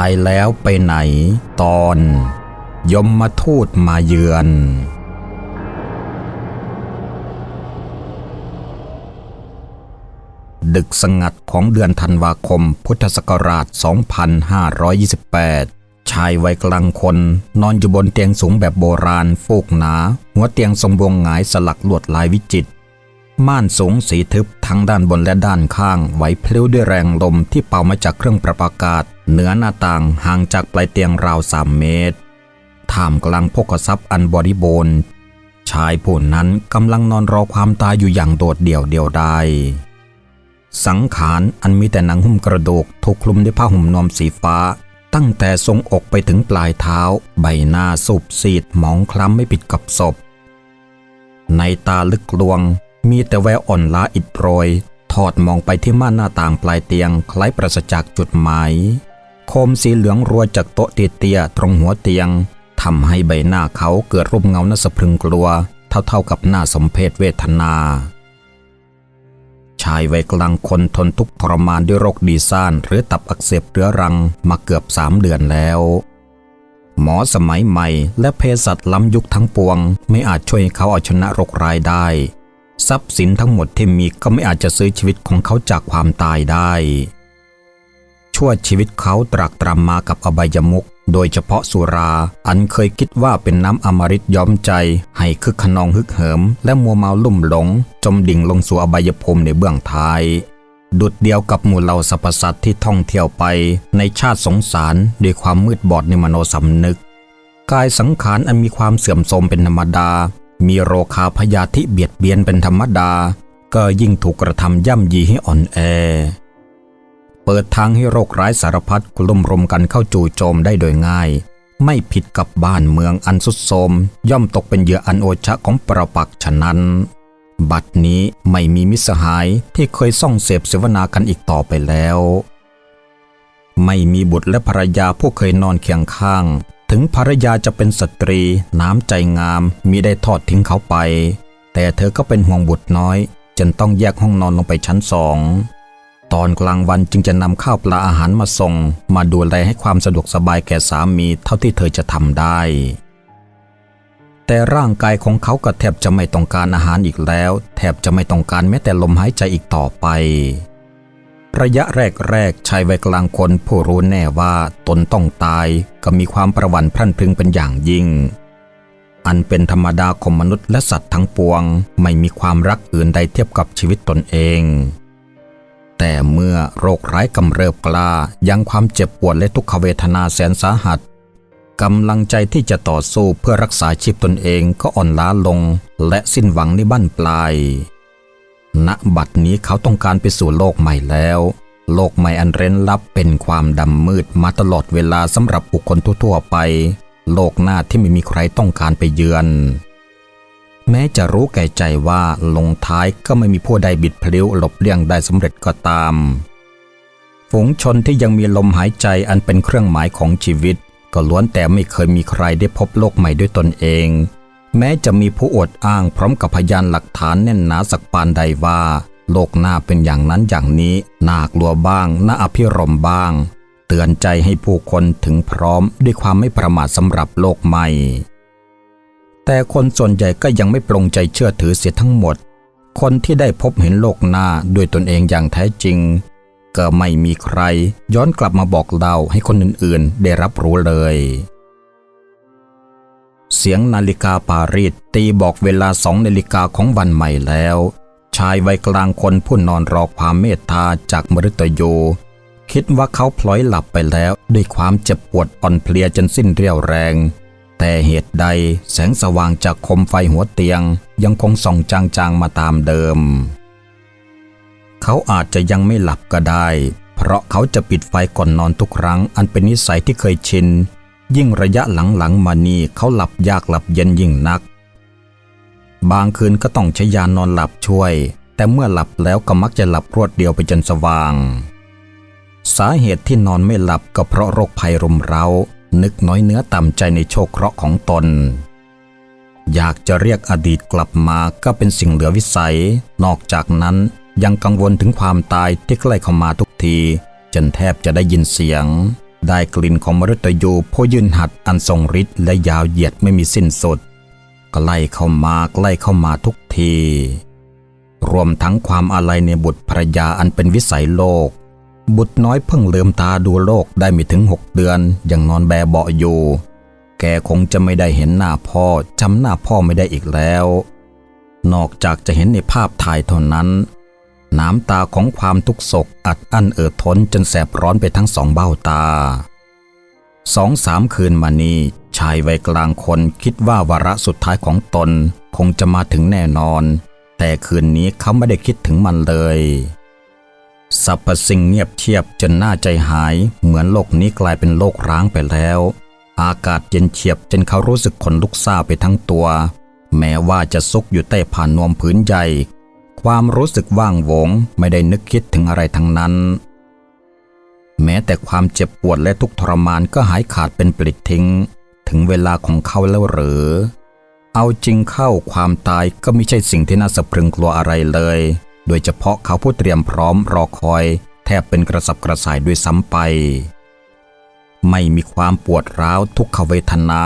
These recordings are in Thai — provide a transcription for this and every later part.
ายแล้วไปไหน ตอน ยมมาทูตมาเยือน ดึกสงัดของเดือนธันวาคมพุทธศักราช 2528 ชายวัยกลางคน นอนอยู่บนเตียงสูงแบบโบราณฟูกหนา หัวเตียงทรงวงหงายสลักลวดลายวิจิตรม่านสูงสีทึบทั้งด้านบนและด้านข้างไหวพลิ้วด้วยแรงลมที่เป่ามาจากเครื่องประปากาศ เหนือหน้าต่างห่างจากปลายเตียงราวสามเมตร ท่ามกลางพกทรัพย์อันบริบูรณ์ ชายผู้นั้นกำลังนอนรอความตายอยู่อย่างโดดเดี่ยวเดียวดายสังขารอันมีแต่หนังหุ้มกระดูกถูกคลุมด้วยผ้าห่มนอมสีฟ้า ตั้งแต่ทรงอกไปถึงปลายเท้า ใบหน้าสูบซีดหมองคล้ำไม่ผิดกับศพ ในตาลึกลวง มีแต่แววอ่อนล้าอิดโรย ทอดมองไปที่ม่านหน้าต่างปลายเตียงคล้ายปราศจากจุดหมาย โคมสีเหลืองรัวจากโต๊ะเตียๆตรงหัวเตียงทำให้ใบหน้าเขาเกิดรูปเงาน่าสะพรึงกลัว เท่าๆกับหน้าสมเพศเวทนา ชายวัยกลางคนทนทุกข์ทรมานด้วยโรคดีซ่านหรือตับอักเสบเรื้อรังมาเกือบสามเดือนแล้ว หมอสมัยใหม่และเภสัชล้ำยุคทั้งปวง ไม่อาจช่วยเขาเอาชนะโรคร้ายได้ ทรัพย์สินทั้งหมดที่มีก็ไม่อาจจะซื้อชีวิตของเขาจากความตายได้ ชั่วชีวิตเขาตรากตรำมากับอบายมุขโดยเฉพาะสุรา อันเคยคิดว่าเป็นน้ำอมฤตย้อมใจ ให้คึกขนองฮึกเหิม และมัวเมาลุ่มหลง จมดิ่งลงสู่อบายภูมิในเบื้องท้าย ดุดเดียวกับหมู่เหล่าสรรพสัตว์ที่ท่องเที่ยวไป ในชาติสงสารด้วยความมืดบอดในมโนสำนึก กายสังขารอันมีความเสื่อมโทรมเป็นธรรมดา มีโรคาพยาธิเบียดเบียนเป็นธรรมดา ก็ยิ่งถูกกระทำย่ำยีให้อ่อนแอ เปิดทางให้โรคร้ายสารพัดกลุ่มรมกันเข้าจู่โจมได้โดยง่าย ไม่ผิดกับบ้านเมืองอันสุดโทมย่อมตกเป็นเหยื่ออันโอชะของประปักฉะนั้น บัดนี้ไม่มีมิสหายที่เคยส่องเสพเสวนากันอีกต่อไปแล้ว ไม่มีบุตรและภรรยาผู้เคยนอนเคียงข้าง ถึงภรรยาจะเป็นสตรี น้ำใจงามมีได้ทอดทิ้งเขาไป แต่เธอก็เป็นห่วงบุตรน้อยจนต้องแยกห้องนอนลงไปชั้นสอง ตอนกลางวันจึงจะนำข้าวปลาอาหารมาส่ง มาดูแลให้ความสะดวกสบายแก่สามีเท่าที่เธอจะทำได้ แต่ร่างกายของเขาก็แทบจะไม่ต้องการอาหารอีกแล้ว แทบจะไม่ต้องการแม้แต่ลมหายใจอีกต่อไป ระยะแรกๆชายวัยกลางคนผู้รู้แน่ว่าตนต้องตายก็มีความประวัติพรั่นพรึงเป็นอย่างยิ่งอันเป็นธรรมดาของมนุษย์และสัตว์ทั้งปวง ไม่มีความรักอื่นใดเทียบกับชีวิตตนเอง แต่เมื่อโรคร้ายกำเริบกล้ายังความเจ็บปวดและทุกขเวทนาแสนสาหัสกำลังใจที่จะต่อสู้เพื่อรักษาชีพตนเองก็อ่อนล้าลง และสิ้นหวังในบั้นปลาย ณ บัดนี้เขาต้องการไปสู่โลกใหม่แล้ว โลกใหม่อันเร้นลับเป็นความดำมืดมาตลอดเวลาสำหรับบุคคลทั่วๆไป โลกหน้าที่ไม่มีใครต้องการไปเยือน แม้จะรู้แก่ใจว่าลงท้ายก็ไม่มีผู้ใดบิดพลิ้วหลบเลี่ยงได้สำเร็จก็ตาม ฝูงชนที่ยังมีลมหายใจอันเป็นเครื่องหมายของชีวิต ก็ล้วนแต่ไม่เคยมีใครได้พบโลกใหม่ด้วยตนเอง แม้จะมีผู้อวดอ้างพร้อมกับพยานหลักฐานแน่นหนาสักปานใดว่า โลกหน้าเป็นอย่างนั้นอย่างนี้น่ากลัวบ้างน่าอภิรมบ้าง เตือนใจให้ผู้คนถึงพร้อมด้วยความไม่ประมาทสำหรับโลกใหม่ แต่คนส่วนใหญ่ก็ยังไม่ปรงใจเชื่อถือเสียทั้งหมด คนที่ได้พบเห็นโลกหน้าด้วยตนเองอย่างแท้จริง ก็ไม่มีใครย้อนกลับมาบอกเล่าให้คนอื่นๆ ได้รับรู้เลย เสียงนาฬิกาปารีสตีบอกเวลาสองนาฬิกาของวันใหม่แล้ว ชายวัยกลางคนผู้นอนรอความเมตตาจากมฤตยูคิดว่าเขาพลอยหลับไปแล้วด้วยความเจ็บปวดอ่อนเพลียจนสิ้นเรี่ยวแรง แต่เหตุใดแสงสว่างจากคมไฟหัวเตียงยังคงส่องจางๆมาตามเดิม เขาอาจจะยังไม่หลับก็ได้ เพราะเขาจะปิดไฟก่อนนอนทุกครั้ง อันเป็นนิสัยที่เคยชิน ยิ่งระยะหลังๆมานี่เขาหลับยากหลับเย็นยิ่งนัก บางคืนก็ต้องใช้ยานอนหลับช่วย แต่เมื่อหลับแล้วก็มักจะหลับรวดเดียวไปจนสว่าง สาเหตุที่นอนไม่หลับก็เพราะโรคภัยรุมเร้า นึกน้อยเนื้อต่ำใจในโชคเคราะห์ของตน อยากจะเรียกอดีตกลับมาก็เป็นสิ่งเหลือวิสัย นอกจากนั้นยังกังวลถึงความตายที่ใกล้เข้ามาทุกที จนแทบจะได้ยินเสียง ได้กลิ่นของมฤตยูผู้ยืนหัดอันทรงฤทธิ์และยาวเหยียดไม่มีสิ้นสุดใกล้เข้ามาใกล้เข้ามาทุกที รวมทั้งความอาลัยในบุตรภรยาอันเป็นวิสัยโลก บุตรน้อยเพิ่งเลืมตาดูโลกได้ไม่ถึงหกเดือน ยังนอนแบเบาะอยู่ แกคงจะไม่ได้เห็นหน้าพ่อจำหน้าพ่อไม่ได้อีกแล้ว นอกจากจะเห็นในภาพถ่ายเท่านั้น น้ำตาของความทุกข์โศกอัดอั้นเอ่อท้นจนแสบร้อนไปทั้งสองเบ้าตาสองสามคืนมานี้ชายวัยกลางคนคิดว่าวาระสุดท้ายของตนคงจะมาถึงแน่นอน แต่คืนนี้เขาไม่ได้คิดถึงมันเลย สรรพสิ่งเงียบเชียบจนน่าใจหาย เหมือนโลกนี้กลายเป็นโลกร้างไปแล้ว อากาศเย็นเฉียบจนเขารู้สึกขนลุกซาไปทั้งตัว แม้ว่าจะซุกอยู่ใต้ผ่านนวมผืนใหญ่ ความรู้สึกว่างโวงไม่ได้นึกคิดถึงอะไรทั้งนั้น แม้แต่ความเจ็บปวดและทุกทรมานก็หายขาดเป็นปลิดทิ้ง ถึงเวลาของเขาแล้วหรือ เอาจริงเข้าความตายก็ไม่ใช่สิ่งที่น่าสะพรึงกลัวอะไรเลย โดยเฉพาะเขาผู้เตรียมพร้อมรอคอย แทบเป็นกระสับกระส่ายด้วยซ้ำไป ไม่มีความปวดร้าวทุกขเวทนา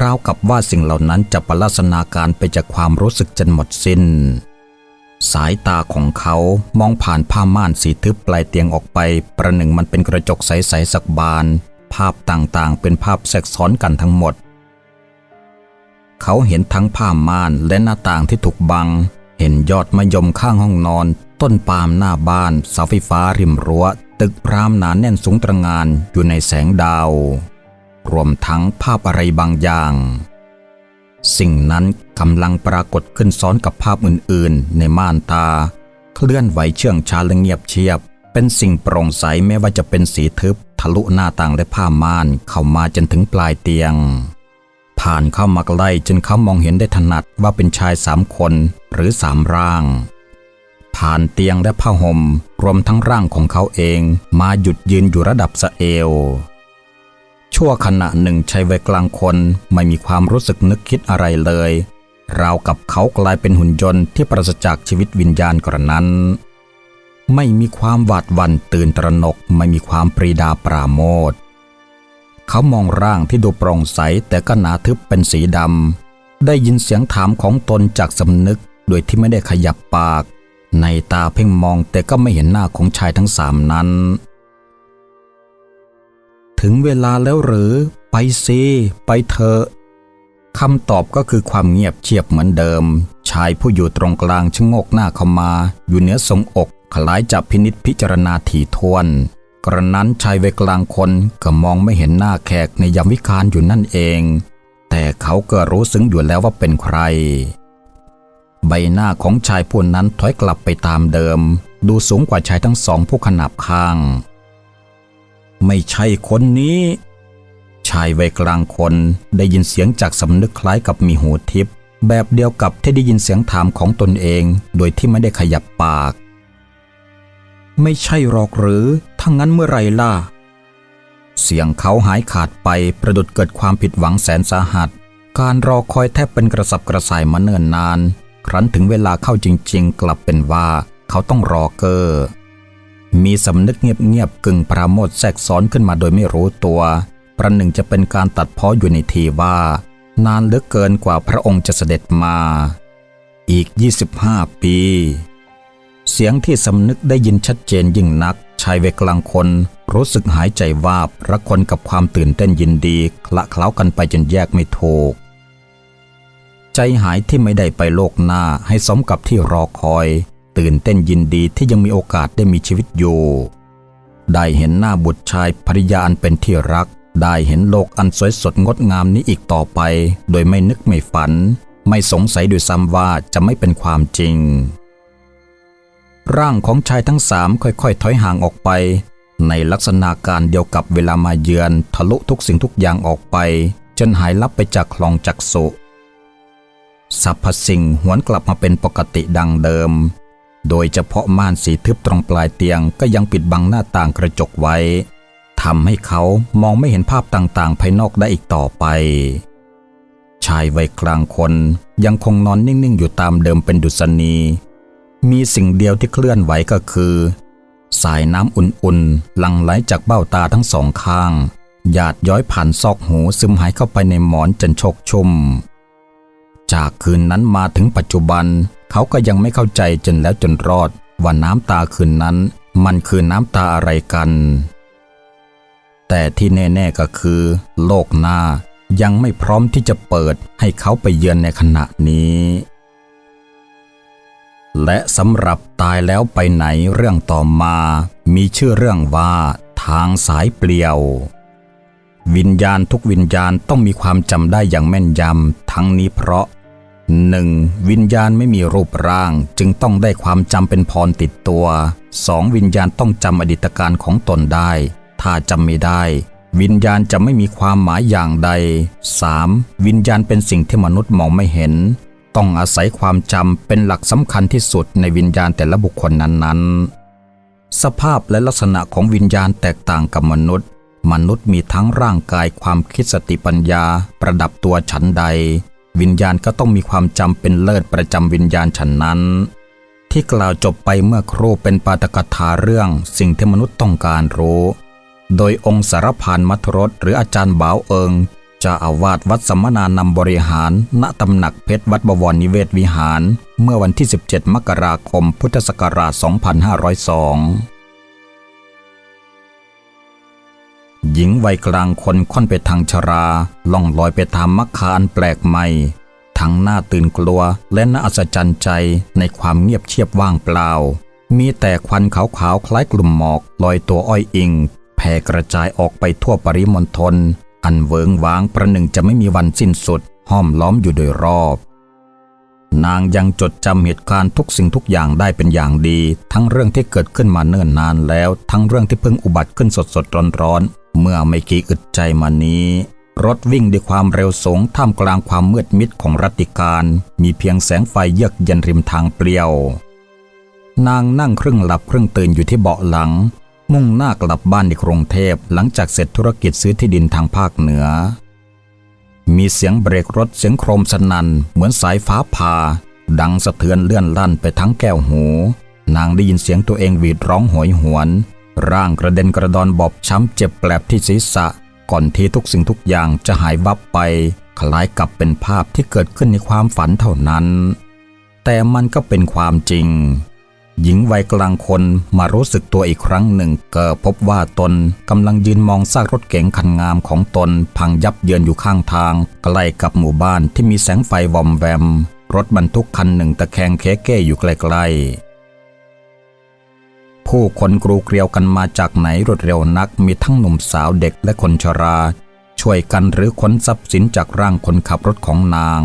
ราวกับว่าสิ่งเหล่านั้นจะปลัสนาการไปจากความรู้สึกจนหมดสิ้น สายตาของเขามองผ่านผ้าม่านสีทึบปลายเตียงออกไป ประหนึ่งมันเป็นกระจกใสๆสักบาน ภาพต่างๆ เป็นภาพแทรกซ้อนกันทั้งหมด เขาเห็นทั้งผ้าม่านและหน้าต่างที่ถูกบัง เห็นยอดมะยมข้างห้องนอน ต้นปาล์มหน้าบ้านเสาไฟฟ้าริมรั้ว ตึกรามหนาแน่นสูงตระงานอยู่ในแสงดาว รวมทั้งภาพอะไรบางอย่าง สิ่งนั้นกำลังปรากฏขึ้นซ้อนกับภาพอื่นๆ ในม่านตา เคลื่อนไหวเชื่องช้าและเงียบเชียบ เป็นสิ่งโปร่งใสแม้ว่าจะเป็นสีทึบ ทะลุหน้าต่างและผ้าม่านเข้ามาจนถึงปลายเตียง ผ่านเข้ามาใกล้จนเขามองเห็นได้ถนัดว่าเป็นชายสามคนหรือสามร่าง ผ่านเตียงและผ้าห่มรวมทั้งร่างของเขาเองมาหยุดยืนอยู่ระดับสะเอว ชั่วขณะหนึ่งชายวัยกลางคนไม่มีความรู้สึกนึกคิดอะไรเลย ราวกับเขากลายเป็นหุ่นยนต์ที่ปราศจากชีวิตวิญญาณกระนั้น ไม่มีความหวาดหวั่นตื่นตระหนกไม่มีความปรีดาปราโมท เขามองร่างที่ดูโปร่งใสแต่ก็หนาทึบเป็นสีดำ ได้ยินเสียงถามของตนจากสำนึกโดยที่ไม่ได้ขยับปาก ในตาเพ่งมองแต่ก็ไม่เห็นหน้าของชายทั้งสามนั้น ถึงเวลาแล้วหรือ ไปสิไปเถอะคำตอบก็คือความเงียบเชียบเหมือนเดิม ชายผู้อยู่ตรงกลางชะงกหน้าเข้ามา อยู่เหนือทรงอกคล้ายจะพินิษพิจารณาถี่ถ้วน กระนั้นชายวัยกลางคนก็มองไม่เห็นหน้าแขกในยามวิกาลอยู่นั่นเอง แต่เขาก็รู้ซึ้งอยู่แล้วว่าเป็นใคร ใบหน้าของชายผู้นั้นถอยกลับไปตามเดิม ดูสูงกว่าชายทั้งสองผู้ขนับข้าง ไม่ใช่คนนี้ ชายวัยกลางคนได้ยินเสียงจากสำนึกคล้ายกับมีหูทิพย์แบบเดียวกับที่ได้ยินเสียงถามของตนเอง โดยที่ไม่ได้ขยับปาก ไม่ใช่หรอกหรือ ทั้งนั้นเมื่อไรล่ะ เสียงเขาหายขาดไปประดุดเกิดความผิดหวังแสนสาหัส การรอคอยแทบเป็นกระสับกระส่ายมาเนิ่นนาน ครั้นถึงเวลาเข้าจริง ๆ กลับเป็นว่าเขาต้องรอเกอร์ มีสำนึกเงียบๆกึ่งปราโมทแทรกซ้อนขึ้นมาโดยไม่รู้ตัว ประหนึ่งจะเป็นการตัดเพ้ออยู่ในทีว่า นานเหลือเกินกว่าพระองค์จะเสด็จมา อีก 25 ปีเสียงที่สำนึกได้ยินชัดเจนยิ่งนักายวัยกลางคน รู้สึกหายใจวาบระคนกับความตื่นเต้นยินดีคละเคล้ากันไปจนแยกไม่ถูก ใจหายที่ไม่ได้ไปโลกหน้าให้สมกับที่รอคอย ตื่นเต้นยินดีที่ยังมีโอกาสได้มีชีวิตอยู่ได้เห็นหน้าบุตรชายภริยาอันเป็นที่รัก ได้เห็นโลกอันสวยสดงดงามนี้อีกต่อไป โดยไม่นึกไม่ฝัน ไม่สงสัยด้วยซ้ำว่าจะไม่เป็นความจริง ร่างของชายทั้งสามค่อยๆ ถอยห่างออกไป ในลักษณะการเดียวกับเวลามาเยือนทะลุทุกสิ่งทุกอย่างออกไป จนหายลับไปจากคลองจักสุสรรพสิ่งหวนกลับมาเป็นปกติดังเดิม โดยเฉพาะม่านสีทึบตรงปลายเตียงก็ยังปิดบังหน้าต่างกระจกไว้ทำให้เขามองไม่เห็นภาพต่างๆ ภายนอกได้อีกต่อไป ชายวัยกลางคนยังคงนอนนิ่งๆ อยู่ตามเดิมเป็นดุษณี มีสิ่งเดียวที่เคลื่อนไหวก็คือ สายน้ำอุ่นๆหลั่งไหลจากเบ้าตาทั้งสองข้าง หยาดย้อยผ่านซอกหูซึมหายเข้าไปในหมอนจนโชกชุ่ม จากคืนนั้นมาถึงปัจจุบัน เขาก็ยังไม่เข้าใจจนแล้วจนรอด ว่าน้ำตาคืนนั้น มันคือน้ำตาอะไรกัน แต่ที่แน่ๆก็คือ โลกหน้ายังไม่พร้อมที่จะเปิดให้เขาไปเยือนในขณะนี้ และสำหรับตายแล้วไปไหนเรื่องต่อมา มีชื่อเรื่องว่า ทางสายเปลี่ยว วิญญาณทุกวิญญาณต้องมีความจำได้อย่างแม่นยำทั้งนี้เพราะ 1. วิญญาณไม่มีรูปร่างจึงต้องได้ความจำเป็นพรติดตัว 2. วิญญาณต้องจำอดีตการของตนได้ ถ้าจำไม่ได้ วิญญาณจะไม่มีความหมายอย่างใด 3. วิญญาณเป็นสิ่งที่มนุษย์มองไม่เห็น ต้องอาศัยความจำเป็นหลักสำคัญที่สุดในวิญญาณแต่ละบุคคลนั้นๆ สภาพและลักษณะของวิญญาณแตกต่างกับมนุษย์ มนุษย์มีทั้งร่างกายความคิดสติปัญญา ประดับตัวฉันใด วิญญาณก็ต้องมีความจำเป็นเลิศประจำวิญญาณฉันนั้น ที่กล่าวจบไปเมื่อครู่เป็นปาตกถาเรื่องสิ่งที่มนุษย์ต้องการรู้ โดยองค์สารพานมัทรสหรืออาจารย์บ่าวเอิง จะอาวาสวัดสมณานำบริหาร ณตำหนักเพชรวัดบวรนิเวศวิหาร เมื่อวันที่ 17 มกราคม พุทธศักราช 2502 หญิงวัยกลางคนค่อนไปทางชรา ล่องลอยไปตามมักคานแปลกใหม่ ทั้งหน้าตื่นกลัวและน่าอัศจรรย์ใจในความเงียบเชียบว่างเปล่า มีแต่ควันขาวๆคล้ายกลุ่มหมอกลอยตัวอ้อยอิงแผ่กระจายออกไปทั่วปริมณฑล อันเวิงว้างประหนึ่งจะไม่มีวันสิ้นสุดห้อมล้อมอยู่โดยรอบ นางยังจดจำเหตุการณ์ทุกสิ่งทุกอย่างได้เป็นอย่างดี ทั้งเรื่องที่เกิดขึ้นมาเนิ่นนานแล้ว ทั้งเรื่องที่เพิ่งอุบัติขึ้นสดสดร้อนร้อนเมื่อไม่กี่อึดใจมานี้ รถวิ่งด้วยความเร็วสูงท่ามกลางความมืดมิดของรัตติการ มีเพียงแสงไฟเยือกเย็นริมทางเปลี่ยว นางนั่งครึ่งหลับครึ่งตื่นอยู่ที่เบาะหลัง มุ่งหน้ากลับบ้านในกรุงเทพหลังจากเสร็จธุรกิจซื้อที่ดินทางภาคเหนือ มีเสียงเบรกรถเสียงโครมสนั่นเหมือนสายฟ้าผ่าดังสะเทือนเลื่อนลั่นไปทั้งแก้วหู นางได้ยินเสียงตัวเองหวีดร้องโหยหวน ร่างกระเด็นกระดอนบอบช้ำเจ็บแปลบที่ศีรษะ ก่อนที่ทุกสิ่งทุกอย่างจะหายวับไป คล้ายกับเป็นภาพที่เกิดขึ้นในความฝันเท่านั้น แต่มันก็เป็นความจริง หญิงวัยกลางคนมารู้สึกตัวอีกครั้งหนึ่งก็พบว่าตนกำลังยืนมองซากรถเก๋งคันงามของตน พังยับเยินอยู่ข้างทาง ใกล้กับหมู่บ้านที่มีแสงไฟวอมแวม รถบรรทุกคันหนึ่งตะแคงเคเก้อยู่ใกล้ๆผู้คนกรูเกลียวกันมาจากไหนรวดเร็วนักมีทั้งหนุ่มสาวเด็กและคนชรา ช่วยกันหรือขนทรัพย์สินจากร่างคนขับรถของนาง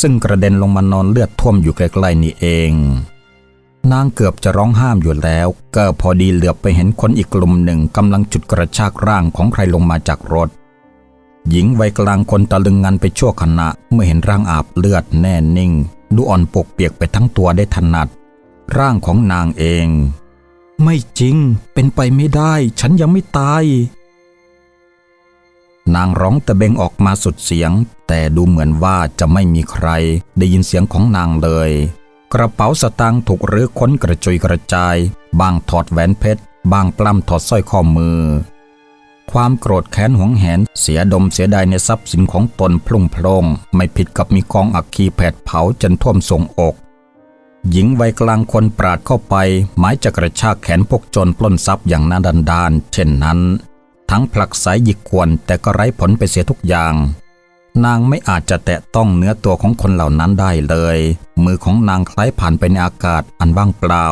ซึ่งกระเด็นลงมานอนเลือดท่วมอยู่ใกล้ๆนี่เอง นางเกือบจะร้องห้ามอยู่แล้ว ก็พอดีเหลือบไปเห็นคนอีกกลุ่มหนึ่งกำลังจุดกระชากร่างของใครลงมาจากรถ หญิงวัยกลางคนตะลึงงันไปชั่วขณะ เมื่อเห็นร่างอาบเลือดแน่นิ่ง ดูอ่อนปกเปียกไปทั้งตัวได้ถนัด ร่างของนางเอง ไม่จริง เป็นไปไม่ได้ ฉันยังไม่ตาย นางร้องตะเบงออกมาสุดเสียง แต่ดูเหมือนว่าจะไม่มีใคร ได้ยินเสียงของนางเลย กระเป๋าสตางค์ถูกรื้อค้นกระจุยกระจาย บางถอดแหวนเพชร บางปล้ำถอดสร้อยข้อมือ ความโกรธแค้นหวงแหนเสียดมเสียดายในทรัพย์สินของตนพลุ่งพลงไม่ผิดกับมีกองอักคีแผดเผาจนท่วมทรงอก หญิงวัยกลางคนปราดเข้าไป หมายจะกระชากแขนพวกจรปล้นทรัพย์อย่างหนาดันดานเช่นนั้น ทั้งผลักไสหยิกกวนแต่ก็ไร้ผลไปเสียทุกอย่าง นางไม่อาจจะแตะต้องเนื้อตัวของคนเหล่านั้นได้เลย มือของนางคล้ายผ่านไปในอากาศอันว่างเปล่า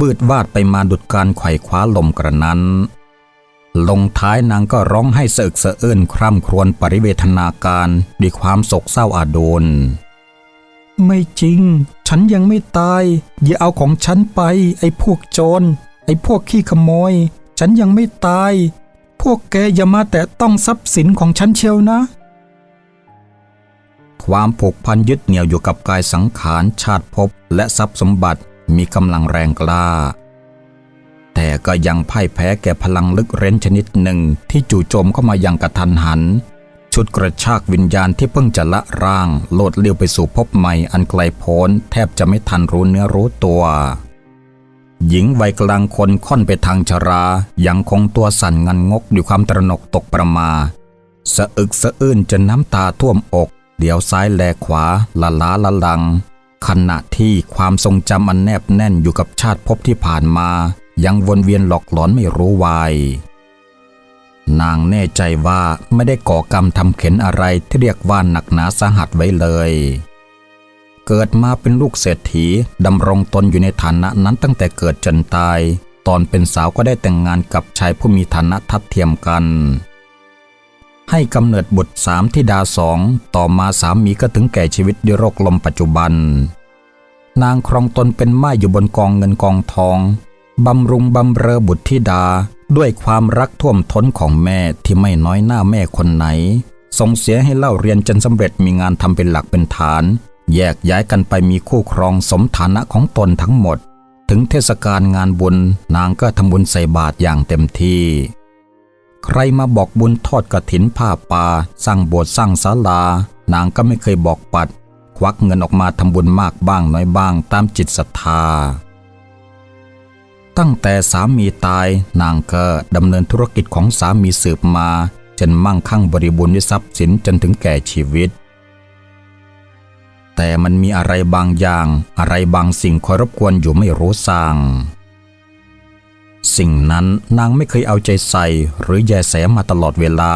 บืดวาดไปมาดุดการไขว่คว้าลมกระนั้น ลงท้ายนางก็ร้องให้เสะอึกสะอื้นคร่ำครวญปริเวทนาการด้วยความโศกเศร้าอาโดน ไม่จริง ฉันยังไม่ตาย อย่าเอาของฉันไป ไอ้พวกโจร ไอ้พวกขี้ขโมย ฉันยังไม่ตาย พวกแกอย่ามาแตะต้องทรัพย์สินของฉันเชียวนะ ความผูกพันยึดเหนี่ยวอยู่กับกายสังขารชาติภพและทรัพย์สมบัติมีกำลังแรงกล้า แต่ก็ยังพ่ายแพ้แก่พลังลึกเร้นชนิดหนึ่งที่จู่โจมเข้ามาอย่างกระทันหัน ชุดกระชากวิญญาณที่เพิ่งจะละร่าง โลดเลี้ยวไปสู่ภพใหม่อันไกลโพ้น แทบจะไม่ทันรู้เนื้อรู้ตัว หญิงวัยกลางคนค่อนไปทางชรา ยังคงตัวสั่นงันงกด้วยความตระหนกตกประมาสะอึกสะอื้นจนน้ำตาท่วมอก เดี๋ยวซ้ายแลขวาละล้าละลัง ขณะที่ความทรงจำอันแนบแน่นอยู่กับชาติภพที่ผ่านมา ยังวนเวียนหลอกหลอนไม่รู้วายนางแน่ใจว่าไม่ได้ก่อกรรมทำเข็นอะไรที่เรียกว่าหนักหนาสาหัสไว้เลย เกิดมาเป็นลูกเศรษฐีดำรงตนอยู่ในฐานะนั้นตั้งแต่เกิดจนตาย ตอนเป็นสาวก็ได้แต่งงานกับชายผู้มีฐานะทัดเทียมกัน ให้กำเนิดบุตรสามที่ดาสองต่อมาสามีก็ถึงแก่ชีวิตด้วยโรคลมปัจจุบัน นางครองตนเป็นม่ายอยู่บนกองเงินกองทองบำรุงบำเรอบุตรธิดาด้วยความรักท่วมท้นของแม่ที่ไม่น้อยหน้าแม่คนไหนส่งเสียให้เล่าเรียนจนสำเร็จมีงานทำเป็นหลักเป็นฐาน แยกย้ายกันไปมีคู่ครองสมฐานะของตนทั้งหมด ถึงเทศกาลงานบุญนางก็ทำบุญใส่บาตรอย่างเต็มที่ ใครมาบอกบุญทอดกระถินผ้าป่าสร้างโบสถ์สร้างศาลา นางก็ไม่เคยบอกปัด ควักเงินออกมาทำบุญมากบ้างน้อยบ้างตามจิตศรัทธา ตั้งแต่สามีตายนางก็ดำเนินธุรกิจของสามีสืบมาจนมั่งคั่งบริบูรณ์ด้วยทรัพย์สินจนถึงแก่ชีวิต แต่มันมีอะไรบางอย่างอะไรบางสิ่งคอยรบกวนอยู่ไม่รู้สร้าง สิ่งนั้นนางไม่เคยเอาใจใส่หรือแยแสมาตลอดเวลา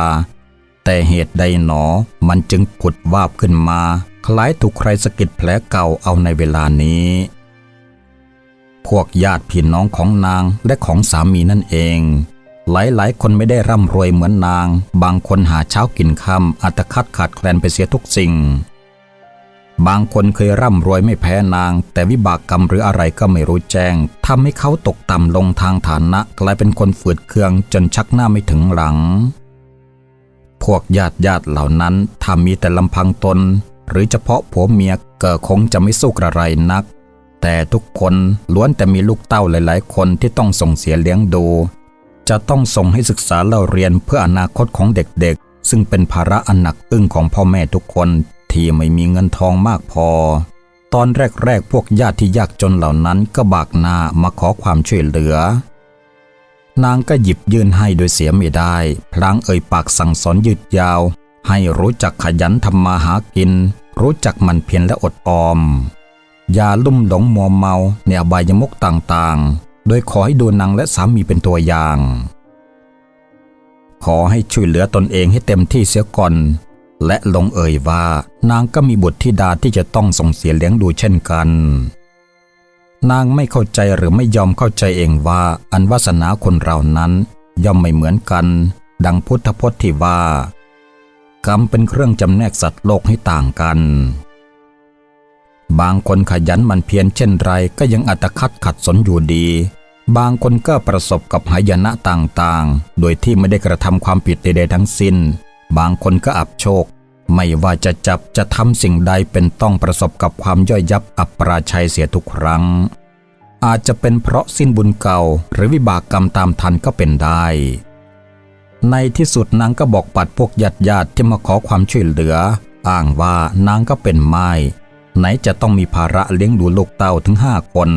แต่เหตุใดหนอมันจึงผุดวาบขึ้นมา คล้ายถูกใครสะกิดแผลเก่าเอาในเวลานี้ พวกญาติพี่น้องของนางและของสามีนั่นเอง หลายๆ คนไม่ได้ร่ำรวยเหมือนนาง บางคนหาเช้ากินค่ำอัตคัดขาดแคลนไปเสียทุกสิ่ง บางคนเคยร่ำรวยไม่แพ้นาง แต่วิบากกรรมหรืออะไรก็ไม่รู้แจ้งทำให้เขาตกต่ำลงทางฐานะ กลายเป็นคนฝืดเคืองจนชักหน้าไม่ถึงหลัง พวกญาติญาติเหล่านั้นถ้ามีแต่ลำพังตน หรือเฉพาะผัวเมียเก็คงจะไม่สู้กระไรนัก แต่ทุกคนล้วนแต่มีลูกเต้าหลาย ๆ คนที่ต้องส่งเสียเลี้ยงดู จะต้องส่งให้ศึกษาเล่าเรียนเพื่ออนาคตของเด็กๆ ซึ่งเป็นภาระอันหนักอึ้งของพ่อแม่ทุกคน ที่ไม่มีเงินทองมากพอ ตอนแรกๆพวกญาติที่ยากจนเหล่านั้นก็บากหน้ามาขอความช่วยเหลือ นางก็หยิบยื่นให้โดยเสียไม่ได้ พลางเอ่ยปากสั่งสอนยืดยาว ให้รู้จักขยันทำมาหากิน รู้จักมันเพียรและอดออม อย่าลุ่มหลงมัวเมาในอบายมุกต่างๆ โดยขอให้ดูนางและสามีเป็นตัวอย่างขอให้ช่วยเหลือตนเองให้เต็มที่เสียก่อน และลงเอ่ยว่านางก็มีบุตรธิดาที่จะต้องส่งเสียเลี้ยงดูเช่นกัน นางไม่เข้าใจหรือไม่ยอมเข้าใจเองว่าอันวาสนาคนเรานั้น ย่อมไม่เหมือนกัน ดังพุทธพจน์ที่ว่า กรรมเป็นเครื่องจำแนกสัตว์โลกให้ต่างกัน บางคนขยันมันเพียรเช่นไรก็ยังอัตคัดขัดสนอยู่ดี บางคนก็ประสบกับหายนะต่างๆ โดยที่ไม่ได้กระทำความผิดใดๆทั้งสิ้น บางคนก็อับโชค ไม่ว่าจะจับจะทำสิ่งใดเป็นต้องประสบกับความย่อยยับอับปราชัยเสียทุกครั้ง อาจจะเป็นเพราะสิ้นบุญเก่า หรือวิบากกรรมตามทันก็เป็นได้ ในที่สุดนางก็บอกปัดพวกญาติญาติที่มาขอความช่วยเหลือ อ้างว่านางก็เป็นไม้ไหนจะต้องมีภาระเลี้ยงดูลูกเต้าถึงห้าคน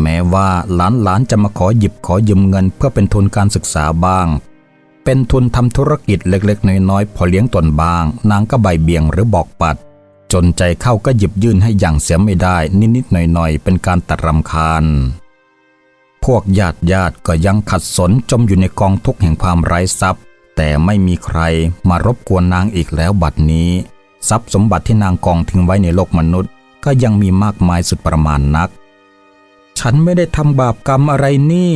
แม้ว่าหลานๆจะมาขอหยิบขอยืมเงินเพื่อเป็นทุนการศึกษาบ้าง เป็นทุนทำธุรกิจเล็กๆ น้อยๆ พอเลี้ยงตนบ้าง นางก็ใบเบี่ยงหรือบอกปัด จนใจเข้าก็หยิบยื่นให้อย่างเสียไม่ได้ นิดๆ หน่อยๆ เป็นการตัดรำคาญ พวกญาติญาติก็ยังขัดสนจมอยู่ในกองทุกข์แห่งความไร้ทรัพย์ แต่ไม่มีใครมารบกวนนางอีกแล้วบัดนี้ ทรัพย์สมบัติที่นางกองทิ้งไว้ในโลกมนุษย์ ก็ยังมีมากมายสุดประมาณนัก ฉันไม่ได้ทำบาปกรรมอะไรนี่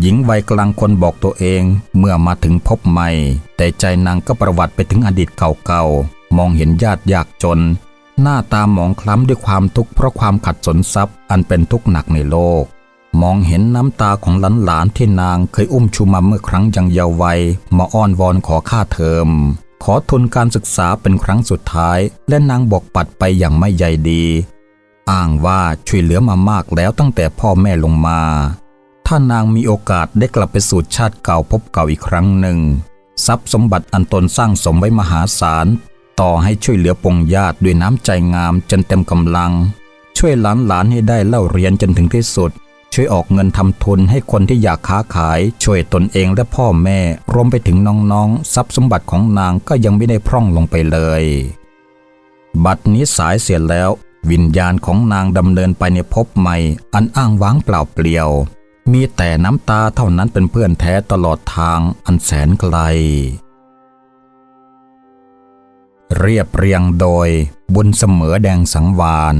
หญิงวัยกลางคนบอกตัวเองเมื่อมาถึงพบใหม่ แต่ใจนางก็ประวัติไปถึงอดีตเก่าๆ มองเห็นญาติยากจน หน้าตาหมองคล้ำด้วยความทุกข์เพราะความขัดสนทรัพย์อันเป็นทุกข์หนักในโลก มองเห็นน้ำตาของหลานๆที่นางเคยอุ้มชูมาเมื่อครั้งยังเยาว์วัยมาอ้อนวอนขอค่าเทอม ขอทุนการศึกษาเป็นครั้งสุดท้าย และนางบอกปัดไปอย่างไม่ใยดี อ้างว่าช่วยเหลือมามากแล้วตั้งแต่พ่อแม่ลงมา ถ้านางมีโอกาสได้กลับไปสู่ชาติเก่าพบเก่าอีกครั้งหนึ่ง ทรัพย์สมบัติอันตนสร้างสมไว้มหาศาล ต่อให้ช่วยเหลือปวงญาติด้วยน้ำใจงามจนเต็มกำลัง ช่วยหลานๆให้ได้เล่าเรียนจนถึงที่สุด ช่วยออกเงินทำทุนให้คนที่อยากค้าขาย ช่วยตนเองและพ่อแม่ รวมไปถึงน้องๆ ทรัพย์สมบัติของนางก็ยังไม่ได้พร่องลงไปเลย บัดนี้สายเสียแล้ว วิญญาณของนางดำเนินไปในภพใหม่ อันอ้างว้างเปล่าเปลี่ยว มีแต่น้ำตาเท่านั้นเป็นเพื่อนแท้ตลอดทางอันแสนไกล เรียบเรียงโดยบุญเสมอแดงสังวาน